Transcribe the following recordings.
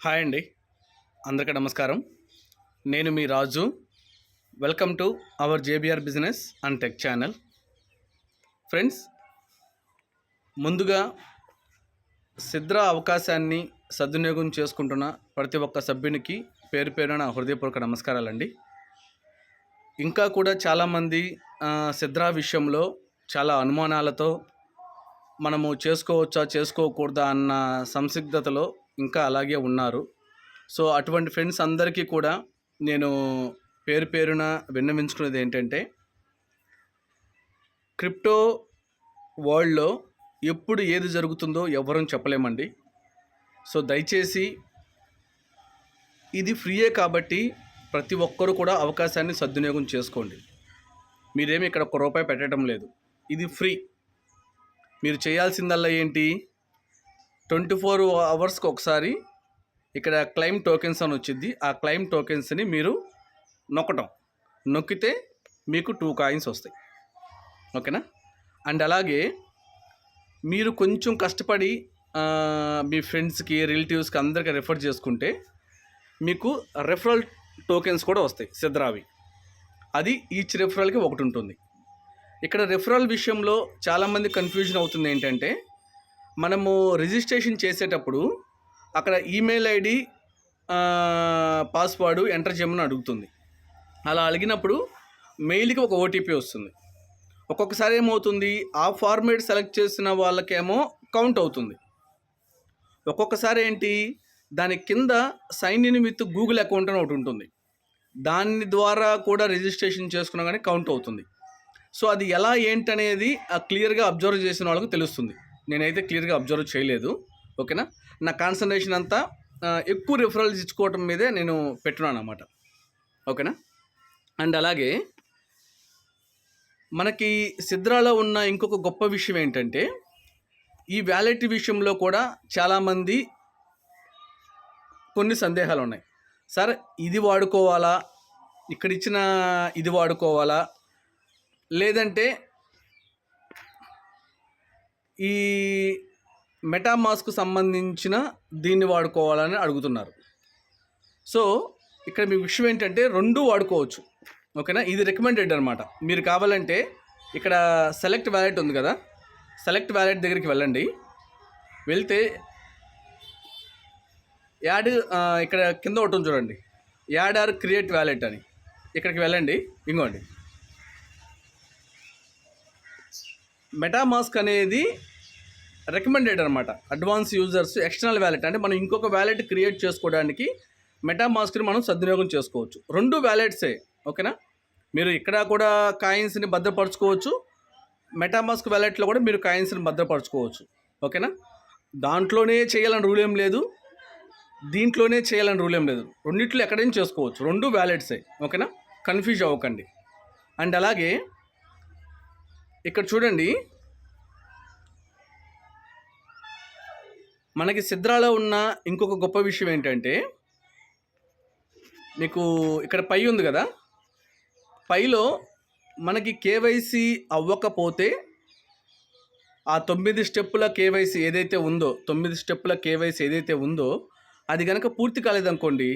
Hi అండి. అందరికీ నమస్కారం. నేను మీ Raju. Welcome to our JBR business and tech channel friends ముందుగా సిద్ర అవకాశాన్ని సద్వినియోగం చేసుకుంటున్న ప్రతి ఒక్క సభ్యునికి పేరు పేరున హృదయపూర్వక నమస్కారాలండి. ఇంకా కూడా చాలామంది ఆ, సిద్రా విషయంలో చాలా అనుమానాలతో మనము చేసుకోవచ్చా చేసుకోకూడదా అన్న సంసిగ్ధతలో ఇంకా అలాగే ఉన్నారు. సో అటువంటి ఫ్రెండ్స్ అందరికీ కూడా నేను పేరు పేరున విన్నవించుకునేది ఏంటంటే క్రిప్టో వరల్డ్లో ఎప్పుడు ఏది జరుగుతుందో ఎవరూ చెప్పలేమండి. సో దయచేసి ఇది ఫ్రీయే కాబట్టి ప్రతి ఒక్కరూ కూడా అవకాశాన్ని సద్వినియోగం చేసుకోండి. మీరేమి ఇక్కడ ఒక్క రూపాయి పెట్టడం లేదు. ఇది ఫ్రీ. మీరు చేయాల్సిందల్లా ఏంటి? ట్వంటీ ఫోర్ అవర్స్కి ఒకసారి ఇక్కడ క్లైమ్ టోకెన్స్ అని వచ్చింది. ఆ క్లైమ్ టోకెన్స్ని మీరు నొక్కటం. నొక్కితే మీకు టూ కాయిన్స్ వస్తాయి. ఓకేనా? అండ్ అలాగే మీరు కొంచెం కష్టపడి మీ ఫ్రెండ్స్కి రిలేటివ్స్కి అందరికీ రెఫర్ చేసుకుంటే మీకు రెఫరల్ టోకెన్స్ కూడా వస్తాయి సిద్ధరావి. అది ఈచ్ రెఫరల్కి ఒకటి ఉంటుంది. ఇక్కడ రెఫరల్ విషయంలో చాలామంది కన్ఫ్యూజన్ అవుతుంది ఏంటంటే మనము రిజిస్ట్రేషన్ చేసేటప్పుడు అక్కడ ఈమెయిల్ ఐడి పాస్వర్డ్ ఎంటర్ చేయమని అడుగుతుంది. అలా అడిగినప్పుడు మెయిల్కి ఒక ఓటీపీ వస్తుంది. ఒక్కొక్కసారి ఏమవుతుంది? ఆ ఫార్మేట్ సెలెక్ట్ చేసిన వాళ్ళకేమో కౌంట్ అవుతుంది. ఒక్కొక్కసారి ఏంటి? దాని కింద sign in with Google account అని ఒకటి ఉంటుంది. దాని ద్వారా కూడా రిజిస్ట్రేషన్ చేసుకున్నా కానీ కౌంట్ అవుతుంది. సో అది ఎలా ఏంటనేది ఆ క్లియర్గా అబ్జర్వ్ చేసిన వాళ్ళకి తెలుస్తుంది. నేనైతే క్లియర్గా అబ్జర్వ్ చేయలేదు ఓకేనా? నా కాన్సన్ట్రేషన్ అంతా ఎక్కువ రిఫరల్స్ ఇచ్చుకోవటం మీదే నేను పెట్టున్నాను అనమాట ఓకేనా? అండ్ అలాగే మనకి సిద్రాలో ఉన్న ఇంకొక గొప్ప విషయం ఏంటంటే ఈ వ్యాలెట్ విషయంలో కూడా చాలామంది కొన్ని సందేహాలు ఉన్నాయి. సార్ ఇది వాడుకోవాలా? ఇక్కడ ఇచ్చిన ఇది వాడుకోవాలా? లేదంటే ఈ మెటామాస్కు సంబంధించిన దీన్ని వాడుకోవాలని అడుగుతున్నారు. సో ఇక్కడ మీ విషయం ఏంటంటే రెండు వాడుకోవచ్చు. ఓకేనా? ఇది రికమెండెడ్ అనమాట మీరు కావాలంటే ఇక్కడ సెలెక్ట్ వ్యాలెట్ ఉంది కదా? సెలెక్ట్ వ్యాలెట్ దగ్గరికి వెళ్ళండి. వెళ్తే యాడ్ ఇక్కడ కింద ఒకటి చూడండి. యాడ్ ఆర్ క్రియేట్ వ్యాలెట్ అని. ఇక్కడికి వెళ్ళండి. ఇంకోండి మెటామాస్క్ అనేది రికమెండెడ్ అనమాట అడ్వాన్స్ యూజర్స్ ఎక్స్టర్నల్ వ్యాలెట్ అంటే మనం ఇంకొక వ్యాలెట్ క్రియేట్ చేసుకోవడానికి మెటామాస్క్ని మనం సద్వినియోగం చేసుకోవచ్చు. రెండు వ్యాలెట్సే ఓకేనా? మీరు ఇక్కడ కూడా కాయిన్స్ని భద్రపరచుకోవచ్చు. మెటామాస్క్ వ్యాలెట్లో కూడా మీరు కాయిన్స్ని భద్రపరచుకోవచ్చు. ఓకేనా? దాంట్లోనే చేయాలని రూల్ ఏం లేదు. దీంట్లోనే చేయాలని రూల్ ఏం లేదు. రెండిట్లో ఎక్కడైనా చేసుకోవచ్చు. రెండు వ్యాలెట్సే ఓకేనా? కన్ఫ్యూజ్ అవ్వకండి. అండ్ అలాగే ఇక్కడ చూడండి. మనకి సిద్రాలో ఉన్న ఇంకొక గొప్ప విషయం ఏంటంటే మీకు ఇక్కడ పై ఉంది కదా? పైలో మనకి కేవైసీ అవ్వకపోతే ఆ తొమ్మిది స్టెప్పుల కేవైసీ ఏదైతే ఉందో తొమ్మిది స్టెప్పుల కేవైసీ ఏదైతే ఉందో అది కనుక పూర్తి కాలేదనుకోండి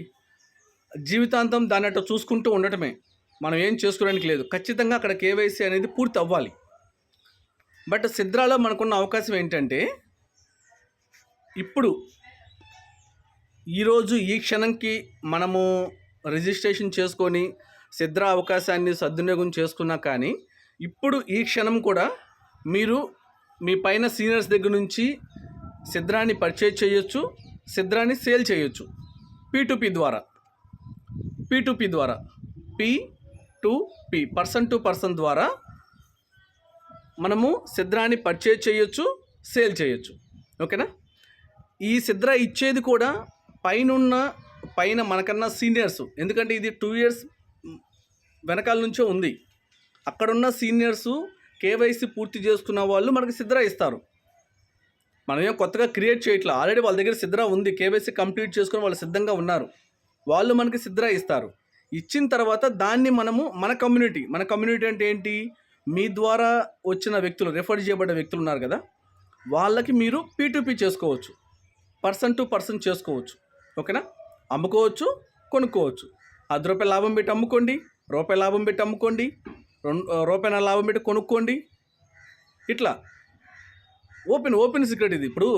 జీవితాంతం దాన్ని అట్లా చూసుకుంటూ ఉండటమే. మనం ఏం చేసుకోవడానికి లేదు. ఖచ్చితంగా అక్కడ కేవైసీ అనేది పూర్తి అవ్వాలి. బట్ సిద్రాలో మనకున్న అవకాశం ఏంటంటే ఇప్పుడు ఈరోజు ఈ క్షణంకి మనము రిజిస్ట్రేషన్ చేసుకొని సిద్ధ అవకాశాన్ని సద్వినియోగం చేసుకున్నా కానీ ఇప్పుడు ఈ క్షణం కూడా మీరు మీ పైన సీనియర్స్ దగ్గర నుంచి సిద్రాన్ని పర్చేజ్ చేయొచ్చు సిద్ధ్రాన్ని సేల్ చేయొచ్చు. పీ ద్వారా. పీ ద్వారా. P to P person to person ద్వారా మనము సిద్ధ్రాన్ని పర్చేజ్ చేయొచ్చు సేల్ చేయొచ్చు. ఓకేనా? ఈ సిద్ర ఇచ్చేది కూడా పైనున్న పైన మనకన్నా సీనియర్స్. ఎందుకంటే ఇది టూ ఇయర్స్ వెనకాల నుంచే ఉంది. అక్కడున్న సీనియర్స్ కేవైసీ పూర్తి చేసుకున్న వాళ్ళు మనకి సిద్ర ఇస్తారు. మనం ఏం కొత్తగా క్రియేట్ చేయట్లా. ఆల్రెడీ వాళ్ళ దగ్గర సిద్ర ఉంది. కేవైసీ కంప్లీట్ చేసుకుని వాళ్ళు సిద్ధంగా ఉన్నారు. వాళ్ళు మనకి సిద్ర ఇస్తారు. ఇచ్చిన తర్వాత దాన్ని మనము మన కమ్యూనిటీ మన కమ్యూనిటీ అంటే ఏంటి? మీ ద్వారా వచ్చిన వ్యక్తులు రెఫర్ చేయబడ్డ వ్యక్తులు ఉన్నారు కదా? వాళ్ళకి మీరు పీటుపీ చేసుకోవచ్చు. పర్సన్ టు పర్సన్ చేసుకోవచ్చు. ఓకేనా? అమ్ముకోవచ్చు కొనుక్కోవచ్చు. అది రూపాయల లాభం పెట్టి అమ్ముకోండి రూపాయి లాభం పెట్టి అమ్ముకోండి రెండు రూపాయల లాభం పెట్టి కొనుక్కోండి. ఇట్లా. ఓపెన్ ఓపెన్ సీక్రెట్ ఇది. ఇప్పుడు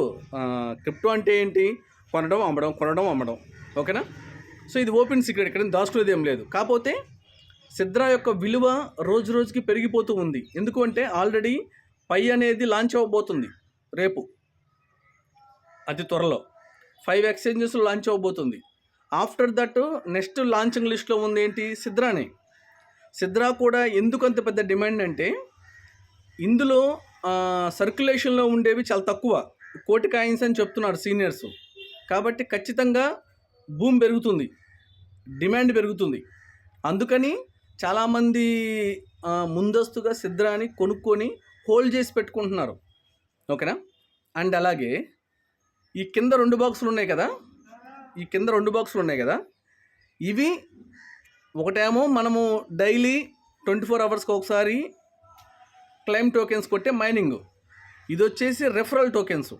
క్రిప్టో అంటే ఏంటి? కొనడం అమ్మడం కొనడం అమ్మడం. ఓకేనా? సో ఇది ఓపెన్ సీక్రెట్. ఇక్కడ దాచుకునేది ఏం లేదు. కాకపోతే సిద్ర యొక్క విలువ రోజు రోజుకి పెరిగిపోతూ ఉంది. ఎందుకు అంటే ఆల్రెడీ పై అనేది లాంచ్ అవ్వబోతుంది. రేపు. అతి త్వరలో. ఫైవ్ ఎక్స్చేంజెస్ లాంచ్ అవ్వబోతుంది ఆఫ్టర్ దట్ నెక్స్ట్ లాంచింగ్ లిస్ట్లో ఉంది ఏంటి? సిద్రానే. సిద్రా కూడా ఎందుకు అంత పెద్ద డిమాండ్ అంటే ఇందులో సర్క్యులేషన్లో ఉండేవి చాలా తక్కువ. కోటి కాయిన్స్ అని చెప్తున్నారు సీనియర్స్ కాబట్టి ఖచ్చితంగా భూమి పెరుగుతుంది. డిమాండ్ పెరుగుతుంది. అందుకని చాలామంది ముందస్తుగా సిద్రాని కొనుక్కొని హోల్డ్ చేసి పెట్టుకుంటున్నారు. ఓకేనా? అండ్ అలాగే ఈ కింద రెండు బాక్సులు ఉన్నాయి కదా? ఈ కింద రెండు బాక్సులు ఉన్నాయి కదా? ఇవి ఒకటేమో మనము డైలీ ట్వంటీ ఫోర్ అవర్స్కి ఒకసారి క్లైమ్ టోకెన్స్ కొట్టే మైనింగ్. ఇది వచ్చేసి రెఫరల్ టోకెన్స్.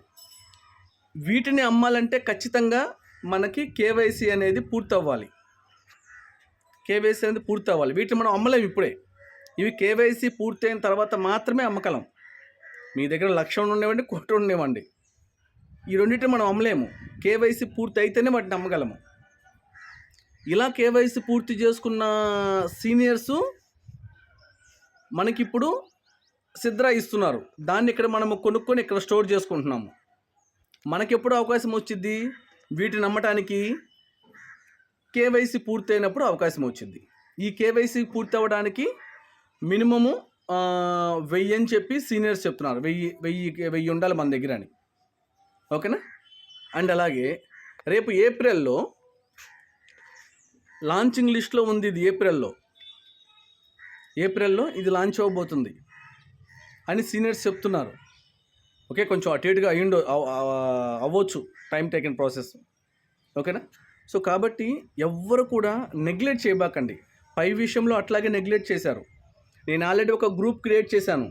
వీటిని అమ్మాలంటే ఖచ్చితంగా మనకి కేవైసీ అనేది పూర్తి అవ్వాలి కేవైసీ అనేది పూర్తి అవ్వాలి వీటిని మనం అమ్మలేము ఇప్పుడే. ఇవి కేవైసీ పూర్తయిన తర్వాత మాత్రమే అమ్మకలం. మీ దగ్గర లక్ష ఉండేవండి కోటి ఉండేవండి ఈ రెండింటిని మనం అమ్మలేము. కేవైసీ పూర్తి అయితేనే వాటిని అమ్మగలము. ఇలా కేవైసీ పూర్తి చేసుకున్న సీనియర్సు మనకిప్పుడు సిద్రా ఇస్తున్నారు. దాన్ని ఇక్కడ మనము కొనుక్కొని ఇక్కడ స్టోర్ చేసుకుంటున్నాము. మనకెప్పుడు అవకాశం వచ్చింది వీటిని నమ్మటానికి కేవైసీ పూర్తయినప్పుడు అవకాశం వచ్చింది ఈ కేవైసీ పూర్తి అవ్వడానికి మినిమము వెయ్యి అని చెప్పి సీనియర్స్ చెప్తున్నారు. వెయ్యి వెయ్యి వెయ్యి ఉండాలి మన దగ్గర అని. ఓకేనా? అండ్ అలాగే రేపు ఏప్రిల్లో లాంచింగ్ లిస్ట్లో ఉంది ఇది ఏప్రిల్లో. ఏప్రిల్లో ఇది లాంచ్ అవ్వబోతుంది అని సీనియర్స్ చెప్తున్నారు. ఓకే కొంచెం అటు ఇటుగా అయ్యిండో అవ్వచ్చు టైం టేకన్ ప్రాసెస్. ఓకేనా? సో కాబట్టి ఎవ్వరు కూడా నెగ్లెక్ట్ చేయబాకండి. పై విషయంలో అట్లాగే నెగ్లెక్ట్ చేశారు. నేను ఆల్రెడీ ఒక గ్రూప్ క్రియేట్ చేశాను.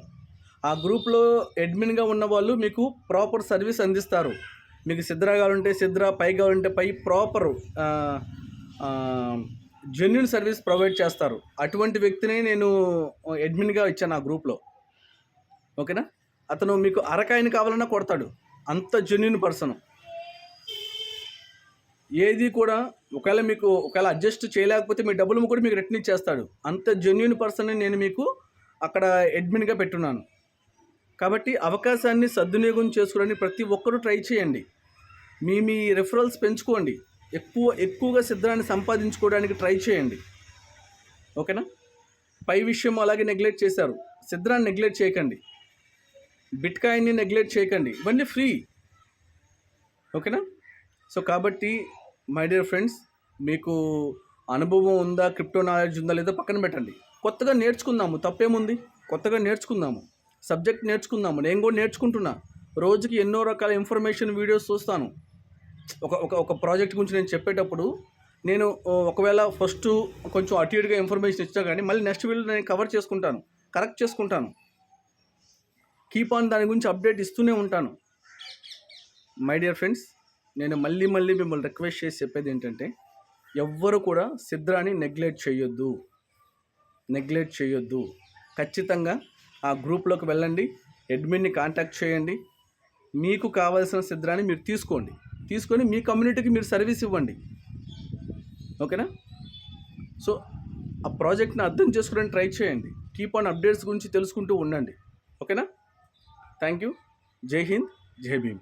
ఆ గ్రూప్లో అడ్మిన్గా ఉన్న వాళ్ళు మీకు ప్రాపర్ సర్వీస్ అందిస్తారు. మీకు సిద్ర కావాలంటే సిద్ర పై కావాలంటే Pi proper genuine service provide చేస్తారు. అటువంటి వ్యక్తిని నేను అడ్మిన్గా ఇచ్చాను ఆ గ్రూప్లో. ఓకేనా? అతను మీకు అరకాయని కావాలన్నా కొడతాడు. అంత జెన్యున్ పర్సన్. ఏది కూడా ఒకవేళ మీకు ఒకవేళ అడ్జస్ట్ చేయలేకపోతే మీ డబ్బులు కూడా మీకు రిటర్న్ ఇచ్చేస్తాడు. అంత జెన్యున్ పర్సన్ నేను మీకు అక్కడ అడ్మిన్గా పెట్టున్నాను. కాబట్టి అవకాశాన్ని సద్వినియోగం చేసుకోవడానికి ప్రతి ఒక్కరూ ట్రై చేయండి. మీ మీ రెఫరల్స్ పెంచుకోండి. ఎక్కువ ఎక్కువగా సిద్ధాన్ని సంపాదించుకోవడానికి ట్రై చేయండి. ఓకేనా? పై విషయం అలాగే నెగ్లెక్ట్ చేశారు. సిద్ధాన్ని నెగ్లెక్ట్ చేయకండి. బిట్ కాయిన్ని నెగ్లెక్ట్ చేయకండి. ఇవన్నీ ఫ్రీ ఓకేనా? సో కాబట్టి మై డియర్ ఫ్రెండ్స్ మీకు అనుభవం ఉందా క్రిప్టో నాలెడ్జ్ ఉందా లేదా పక్కన పెట్టండి. కొత్తగా నేర్చుకుందాము. తప్పేముంది? కొత్తగా నేర్చుకుందాము. సబ్జెక్ట్ నేర్చుకుందాము. నేను కూడా నేర్చుకుంటున్నా. రోజుకి ఎన్నో రకాల ఇన్ఫర్మేషన్ వీడియోస్ చూస్తాను. ఒక ఒక ఒక ప్రాజెక్ట్ గురించి నేను చెప్పేటప్పుడు నేను ఒకవేళ ఫస్ట్ కొంచెం అటు ఇటుగా ఇన్ఫర్మేషన్ ఇచ్చా కానీ మళ్ళీ నెక్స్ట్ వీడియో నేను కవర్ చేసుకుంటాను. కరెక్ట్ చేసుకుంటాను. కీప్ ఆన్ దాని గురించి అప్డేట్ ఇస్తూనే ఉంటాను. మై డియర్ ఫ్రెండ్స్ నేను మళ్ళీ మళ్ళీ మిమ్మల్ని రిక్వెస్ట్ చేసి చెప్పేది ఏంటంటే ఎవ్వరు కూడా సిద్ధ్రాన్ని నెగ్లెక్ట్ చేయొద్దు. నెగ్లెక్ట్ చేయొద్దు. ఖచ్చితంగా ఆ గ్రూప్లోకి వెళ్ళండి. అడ్మిన్ని కాంటాక్ట్ చేయండి. మీకు కావాల్సిన సిద్ధాన్ని మీరు తీసుకోండి. తీసుకొని మీ కమ్యూనిటీకి మీరు సర్వీస్ ఇవ్వండి. ఓకేనా? సో ఆ ప్రాజెక్ట్ని అర్థం చేసుకోవడానికి ట్రై చేయండి. కీప్ ఆన్ అప్డేట్స్ గురించి తెలుసుకుంటూ ఉండండి. ఓకేనా? థ్యాంక్ యూ జై హింద్ జై భీమ్.